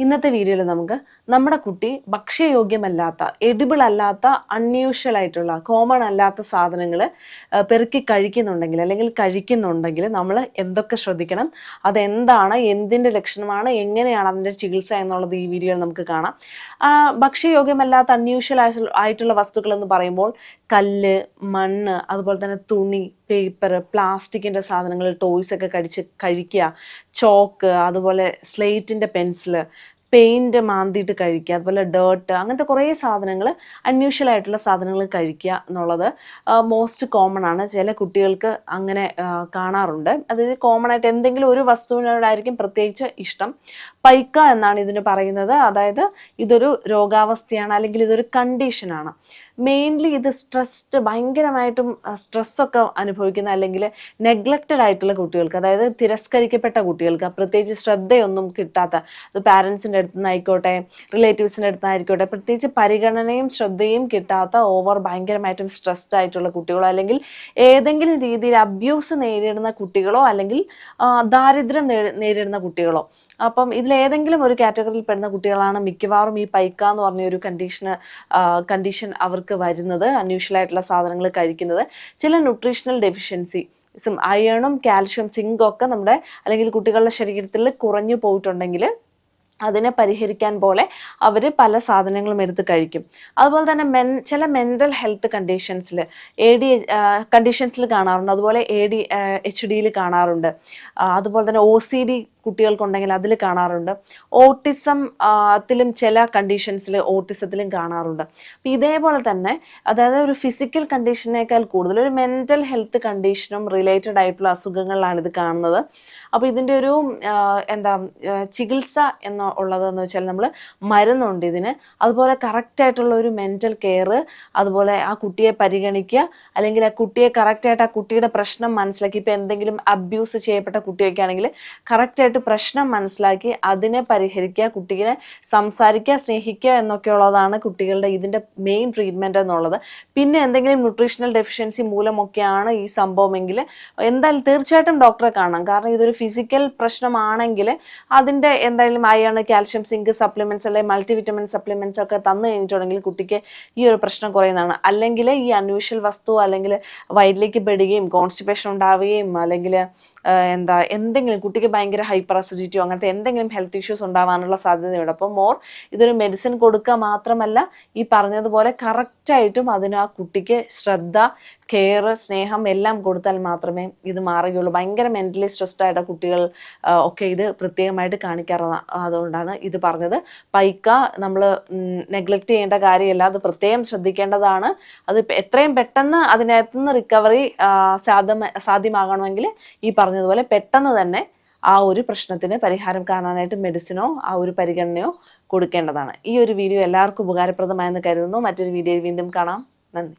ഇന്നത്തെ വീഡിയോയിൽ നമുക്ക് നമ്മുടെ കുട്ടി ഭക്ഷ്യയോഗ്യമല്ലാത്ത എഡിബിൾ അല്ലാത്ത അൺയൂഷ്വൽ ആയിട്ടുള്ള കോമൺ അല്ലാത്ത സാധനങ്ങൾ പെറുക്കി കഴിക്കുന്നുണ്ടെങ്കിൽ അല്ലെങ്കിൽ കഴിക്കുന്നുണ്ടെങ്കിൽ നമ്മൾ എന്തൊക്കെ ശ്രദ്ധിക്കണം അതെന്താണ് എന്തിന്റെ ലക്ഷണമാണ് എങ്ങനെയാണ് അതിന്റെ ചികിത്സ എന്നുള്ളത് ഈ വീഡിയോയിൽ നമുക്ക് കാണാം. ഭക്ഷ്യയോഗ്യമല്ലാത്ത അൺയൂഷ്വൽ ആയിട്ടുള്ള വസ്തുക്കൾ എന്ന് പറയുമ്പോൾ കല്ല് മണ്ണ് അതുപോലെ തന്നെ തുണി പേപ്പർ പ്ലാസ്റ്റിക്കിന്റെ സാധനങ്ങൾ ടോയ്സ് ഒക്കെ കടിച്ച് കഴിക്കുക ചോക്ക് അതുപോലെ സ്ലേറ്റിന്റെ പെൻസിൽ പെയിന്റ് മാന്തിയിട്ട് കഴിക്കുക അതുപോലെ ഡേർട്ട് അങ്ങനത്തെ കുറേ സാധനങ്ങൾ അൺയൂഷ്വൽ ആയിട്ടുള്ള സാധനങ്ങൾ കഴിക്കുക എന്നുള്ളത് മോസ്റ്റ് കോമൺ ആണ്. ചില കുട്ടികൾക്ക് അങ്ങനെ കാണാറുണ്ട്. അതായത് കോമൺ ആയിട്ട് എന്തെങ്കിലും ഒരു വസ്തുവിനോടായിരിക്കും പ്രത്യേകിച്ച് ഇഷ്ടം. പൈക്ക എന്നാണ് ഇതിന് പറയുന്നത്. അതായത് ഇതൊരു രോഗാവസ്ഥയാണ് അല്ലെങ്കിൽ ഇതൊരു കണ്ടീഷനാണ് മെയിൻലി ഇത് സ്ട്രെസ്ഡ് ഭയങ്കരമായിട്ടും സ്ട്രെസ്സൊക്കെ അനുഭവിക്കുന്ന അല്ലെങ്കിൽ നെഗ്ലക്റ്റഡ് ആയിട്ടുള്ള കുട്ടികൾക്ക് അതായത് തിരസ്കരിക്കപ്പെട്ട കുട്ടികൾക്ക് പ്രത്യേകിച്ച് ശ്രദ്ധയൊന്നും കിട്ടാത്ത അത് പാരൻസിന്റെ അടുത്ത് നിന്നായിക്കോട്ടെ റിലേറ്റീവ്സിന്റെ അടുത്ത് നിന്നായിക്കോട്ടെ പ്രത്യേകിച്ച് പരിഗണനയും ശ്രദ്ധയും കിട്ടാത്ത ഓവർ ഭയങ്കരമായിട്ടും സ്ട്രെസ്ഡ് ആയിട്ടുള്ള കുട്ടികളോ അല്ലെങ്കിൽ ഏതെങ്കിലും രീതിയിൽ അബ്യൂസ് നേരിടുന്ന കുട്ടികളോ അല്ലെങ്കിൽ ദാരിദ്ര്യം നേരിടുന്ന കുട്ടികളോ. അപ്പം ഇതിലേതെങ്കിലും ഒരു കാറ്റഗറിയിൽ പെടുന്ന കുട്ടികളാണ് മിക്കവാറും ഈ പൈക്ക എന്ന് പറഞ്ഞ ഒരു കണ്ടീഷന് കണ്ടീഷൻ അവർക്ക് വരുന്നത് അൺയൂഷ്വൽ ആയിട്ടുള്ള സാധനങ്ങൾ കഴിക്കുന്നത്. ചില ന്യൂട്രീഷണൽ ഡെഫിഷ്യൻസി അയണും കാൽഷ്യം സിങ്കും ഒക്കെ നമ്മുടെ അല്ലെങ്കിൽ കുട്ടികളുടെ ശരീരത്തിൽ കുറഞ്ഞു പോയിട്ടുണ്ടെങ്കിൽ അതിനെ പരിഹരിക്കാൻ പോലെ അവർ പല സാധനങ്ങളും എടുത്ത് കഴിക്കും. അതുപോലെ തന്നെ മെൻ ചില മെന്റൽ ഹെൽത്ത് കണ്ടീഷൻസിൽ എ ഡി കണ്ടീഷൻസിൽ കാണാറുണ്ട്. അതുപോലെ എ ഡി എച്ച് ഡിയിൽ കാണാറുണ്ട്. അതുപോലെ തന്നെ ഒ സി ഡി കുട്ടികൾക്കുണ്ടെങ്കിൽ അതിൽ കാണാറുണ്ട്. ഓട്ടിസം ത്തിലും ചില കണ്ടീഷൻസിൽ ഓട്ടിസത്തിലും കാണാറുണ്ട്. അപ്പം ഇതേപോലെ തന്നെ അതായത് ഒരു ഫിസിക്കൽ കണ്ടീഷനേക്കാൾ കൂടുതൽ ഒരു മെന്റൽ ഹെൽത്ത് കണ്ടീഷനും റിലേറ്റഡ് ആയിട്ടുള്ള അസുഖങ്ങളിലാണ് ഇത് കാണുന്നത്. അപ്പോൾ ഇതിന്റെ ഒരു എന്താ ചികിത്സ എന്ന ഉള്ളതെന്ന് വെച്ചാൽ നമ്മൾ മരുന്നുണ്ട് ഇതിന്. അതുപോലെ കറക്റ്റായിട്ടുള്ള ഒരു മെന്റൽ കെയർ അതുപോലെ ആ കുട്ടിയെ പരിഗണിക്കുക അല്ലെങ്കിൽ ആ കുട്ടിയെ കറക്റ്റായിട്ട് ആ കുട്ടിയുടെ പ്രശ്നം മനസ്സിലാക്കി ഇപ്പോൾ എന്തെങ്കിലും അബ്യൂസ് ചെയ്യപ്പെട്ട കുട്ടിയൊക്കെ ആണെങ്കിൽ കറക്റ്റായിട്ട് പ്രശ്നം മനസ്സിലാക്കി അതിനെ പരിഹരിക്കുക കുട്ടികളെ സംസാരിക്കുക സ്നേഹിക്കുക എന്നൊക്കെ ഉള്ളതാണ് കുട്ടികളുടെ ഇതിന്റെ മെയിൻ ട്രീറ്റ്മെന്റ് എന്നുള്ളത്. പിന്നെ എന്തെങ്കിലും ന്യൂട്രീഷണൽ ഡെഫിഷ്യൻസി മൂലമൊക്കെയാണ് ഈ സംഭവമെങ്കിൽ എന്തായാലും തീർച്ചയായിട്ടും ഡോക്ടറെ കാണാം കാരണം ഇതൊരു ഫിസിക്കൽ പ്രശ്നമാണെങ്കിൽ അതിന്റെ എന്തായാലും അയൺ കാൽഷ്യം സിങ്ക് സപ്ലിമെന്റ്സ് അല്ലെങ്കിൽ മൾട്ടിവിറ്റമിൻ സപ്ലിമെന്റ്സ് ഒക്കെ തന്നു കഴിഞ്ഞിട്ടുണ്ടെങ്കിൽ കുട്ടിക്ക് ഈ ഒരു പ്രശ്നം കുറയുന്നതാണ്. അല്ലെങ്കിൽ ഈ അൺയൂഷ്വൽ വസ്തു അല്ലെങ്കിൽ വയറ്റിലേക്ക് പെടുകയും കോൺസ്റ്റിപ്പേഷൻ ഉണ്ടാവുകയും അല്ലെങ്കിൽ എന്താ എന്തെങ്കിലും കുട്ടിക്ക് ഭയങ്കര ഹൈപ്പർ അസിഡിറ്റിയോ അങ്ങനത്തെ എന്തെങ്കിലും ഹെൽത്ത് ഇഷ്യൂസ് ഉണ്ടാവാനുള്ള സാധ്യതയുണ്ട്. അപ്പോൾ മോർ ഇതൊരു മെഡിസിൻ കൊടുക്കുക മാത്രമല്ല ഈ പറഞ്ഞതുപോലെ കറക്റ്റായിട്ടും അതിന് ആ കുട്ടിക്ക് ശ്രദ്ധ കെയർ സ്നേഹം എല്ലാം കൊടുത്താൽ മാത്രമേ ഇത് മാറുകയുള്ളൂ. ഭയങ്കര മെന്റലി സ്ട്രെസ്ഡ് ആയിട്ട് കുട്ടികൾ ഒക്കെ ഇത് പ്രത്യേകമായിട്ട് കാണിക്കാറുള്ള അതുകൊണ്ടാണ് ഇത് പറഞ്ഞത്. പൈക്ക നമ്മൾ നെഗ്ലക്റ്റ് ചെയ്യേണ്ട കാര്യമല്ല. അത് പ്രത്യേകം ശ്രദ്ധിക്കേണ്ടതാണ്. അത് എത്രയും പെട്ടെന്ന് അതിനകത്തുനിന്ന് റിക്കവറി സാധ്യമ സാധ്യമാകണമെങ്കിൽ ഈ പറഞ്ഞതുപോലെ പെട്ടെന്ന് തന്നെ ആ ഒരു പ്രശ്നത്തിന് പരിഹാരം കാണാനായിട്ട് മെഡിസിനോ ആ ഒരു പരിഗണനയോ കൊടുക്കേണ്ടതാണ്. ഈ ഒരു വീഡിയോ എല്ലാവർക്കും ഉപകാരപ്രദമായെന്ന് കരുതുന്നു. മറ്റൊരു വീഡിയോയിൽ വീണ്ടും കാണാം. നന്ദി.